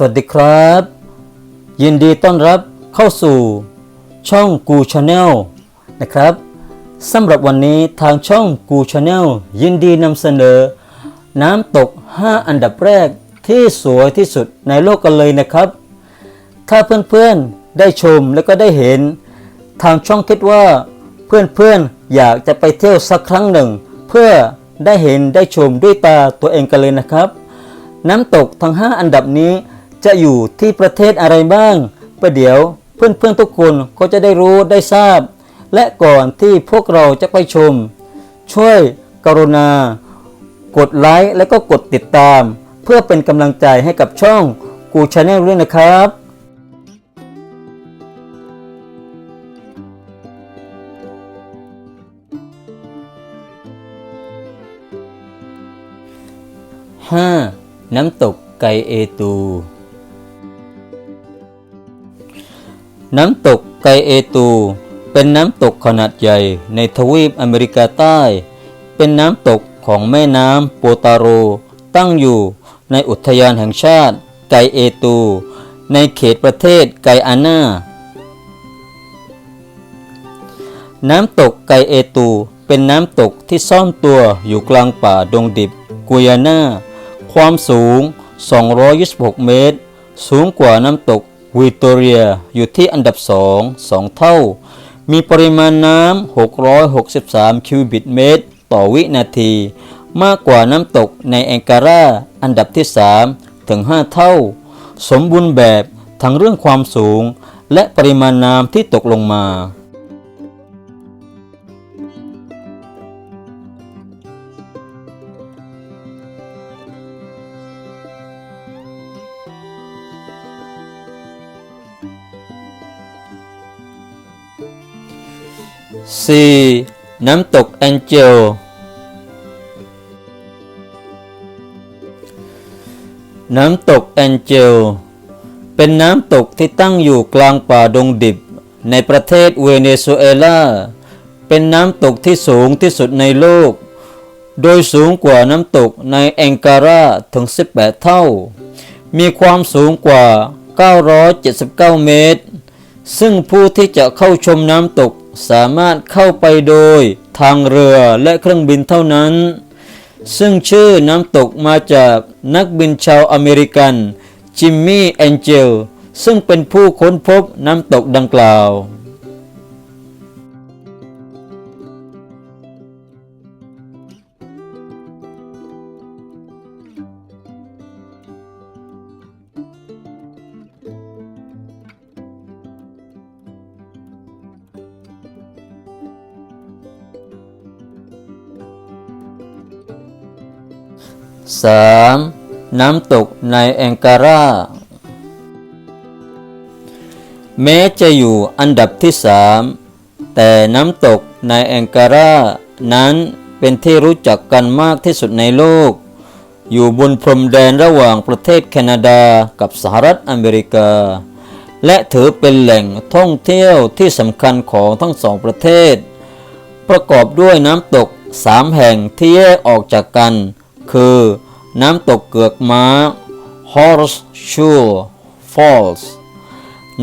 สวัสดีครับ ยินดีต้อนรับเข้าสู่ช่องกูชาแนลนะครับสำหรับวันนี้ทางช่องกูชาแนลยินดีนำเสนอ น้ำตก 5 อันดับแรกที่สวยที่สุดในโลกกันเลยนะครับ ถ้าเพื่อนๆได้ชมแล้วก็ได้เห็น ทางช่องคิดว่าเพื่อนๆอยากจะไปเที่ยวสักครั้งหนึ่ง เพื่อได้เห็นได้ชมด้วยตาตัวเองกันเลยนะครับ น้ำตกทั้ง 5 อันดับนี้ จะอยู่ที่ประเทศอะไรบ้างประเดี๋ยวเพื่อนๆทุกคนก็จะได้รู้ได้ทราบ และก่อนที่พวกเราจะไปชม ช่วยกรุณา กดไลค์และก็กดติดตาม เพื่อเป็นกำลังใจให้กับช่องกูชาแนลด้วยนะครับ 5. น้ำตกไกเอตู น้ำตกไกเอตู เป็นน้ำตกขนาดใหญ่ในทวีปอเมริกาใต้ เป็นน้ำตกของแม่น้ำโปตาโร ตั้งอยู่ในอุทยานแห่งชาติไกเอตู ในเขตประเทศไกอาน่า น้ำตกไกเอตู เป็นน้ำตกที่ซ่อนตัวอยู่กลางป่าดงดิบกุยาน่า ความสูง 226 เมตร สูงกว่าน้ำตก วิตอเรียอยู่ที่อันดับสองสองเท่า มีปริมาณน้ำ 663 คิวบิตเมตร ต่อวินาที มากกว่าน้ำตกในแองการาอันดับที่ 3 ถึง 5 เท่า สมบูรณ์แบบทั้งเรื่องความสูง และปริมาณน้ำที่ตกลงมา 4. น้ำตกแองเจลน้ำตกแองเจลเป็นน้ำตกที่ตั้งอยู่กลางป่าดงดิบ ในประเทศเวเนซุเอลา เป็นน้ำตกที่สูงที่สุดในโลก โดยสูงกว่าน้ำตกในแองการาถึง 18 เท่า มีความสูงกว่า 979 เมตร ซึ่งผู้ที่จะเข้าชมน้ำตก สามารถเข้าไปโดยทางเรือและเครื่องบินเท่านั้น ซึ่งชื่อน้ำตกมาจากนักบินชาวอเมริกันจิมมี่แองเจลซึ่งเป็นผู้ค้นพบน้ำตกดังกล่าว 3. น้ำตกในแองการา แม้จะอยู่อันดับที่ 3 แต่น้ำตกในแองการา นั้นเป็นที่รู้จักกันมากที่สุดในโลก อยู่บนพรมแดนระหว่างประเทศแคนาดากับสหรัฐอเมริกา และถือเป็นแหล่งท่องเที่ยวที่สำคัญของทั้งสองประเทศ ประกอบด้วยน้ำตกสามแห่งที่แยกออกจากกัน คือ น้ำตกเกือกม้า Horseshoe Falls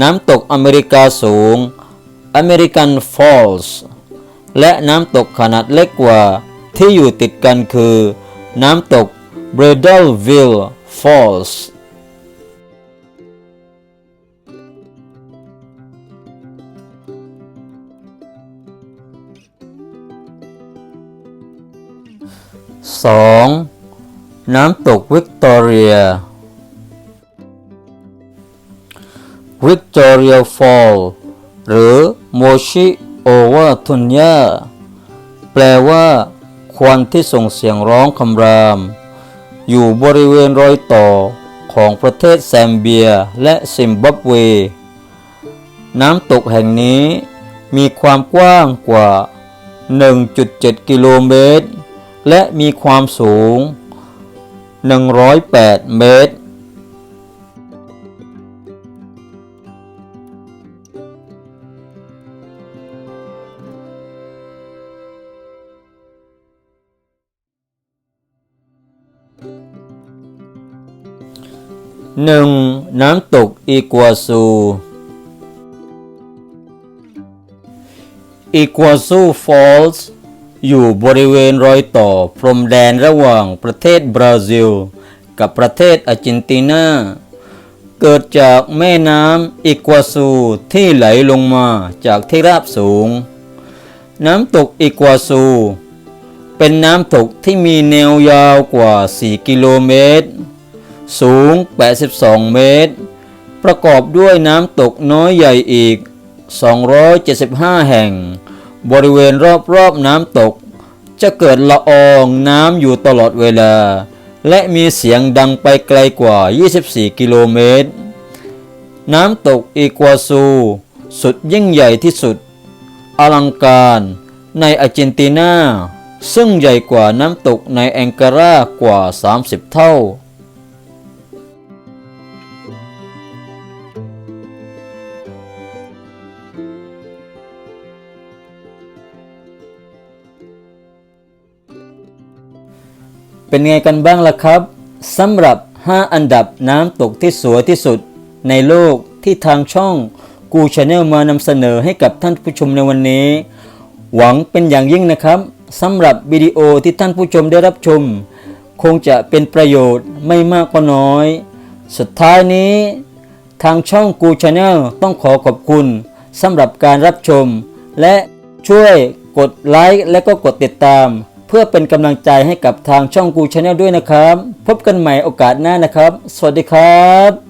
น้ำตกอเมริกาสูง American Falls และน้ำตกขนาดเล็กกว่าที่อยู่ติดกันคือ น้ำตก Bridalville Falls 2. น้ำตกวิกตอเรีย วิกตอเรียฟอลหรือโมชิโอวาทุนยาแปลว่าควันที่ส่งเสียงร้องคำราม อยู่บริเวณรอยต่อของประเทศแซมเบียและซิมบับเว น้ำตกแห่งนี้มีความกว้างกว่า 1.7 กิโลเมตร และมีความสูง 108 เมตร 3. 1. น้ำตกอีกัวซูอีกัวซูฟอลส์ อยู่บริเวณรอยต่อพรมแดนระหว่างประเทศบราซิล กับประเทศอาร์เจนตินา เกิดจากแม่น้ำอีกัวซูที่ไหลลงมาจากที่ราบสูง น้ำตกอีกัวซู เป็นน้ำตกที่มีแนวยาวกว่า 4 กิโลเมตร สูง 82 เมตร ประกอบด้วยน้ำตกน้อยใหญ่อีก 275 แห่ง บริเวณรอบๆน้ำตก จะเกิดละอองน้ำอยู่ตลอดเวลา และมีเสียงดังไปไกลกว่า 24 กิโลเมตร น้ำตกอีกัวซู สุดยิ่งใหญ่ที่สุด อลังการในอาร์เจนตินา ซึ่งใหญ่กว่าน้ำตกในแองการากว่า 30 เท่า เป็นไงกันบ้างล่ะครับสำหรับ 5 อันดับน้ำตกที่สวยที่สุด ในโลกที่ทางช่องกูชาแนลมานำเสนอให้กับท่านผู้ชมในวันนี้ หวังเป็นอย่างยิ่งนะครับสำหรับวิดีโอที่ท่านผู้ชมได้รับชม คงจะเป็นประโยชน์ไม่มากก็น้อย สุดท้ายนี้ ทางช่องกูชาแนลต้องขอขอบคุณสำหรับการรับชม และช่วยกดไลค์และก็กดติดตาม พื่อเป็นกำลังใจให้กับทางช่องกูชาแนลด้วยนะครับ พบกันใหม่โอกาสหน้านะครับ สวัสดีครับ